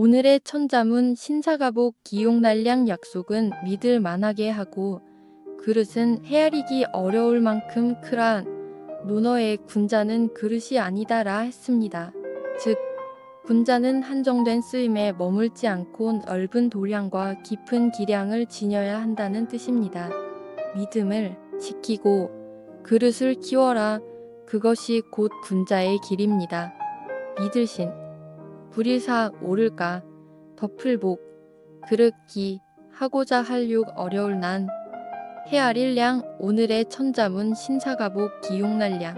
오늘의 천자문 신사가복 기용날량 약속은 믿을 만하게 하고 그릇은 헤아리기 어려울 만큼 크라 논어의 군자는 그릇이 아니다라 했습니다. 즉 군자는 한정된 쓰임에 머물지 않고 넓은 도량과 깊은 기량을 지녀야 한다는 뜻입니다. 믿음을 지키고 그릇을 키워라 그것이 곧 군자의 길입니다. 믿을신 불일사 오를까? 덮을복 그릇기 하고자 할육 어려울 난. 헤아릴 량 오늘의 천자문 신사가복 기용날량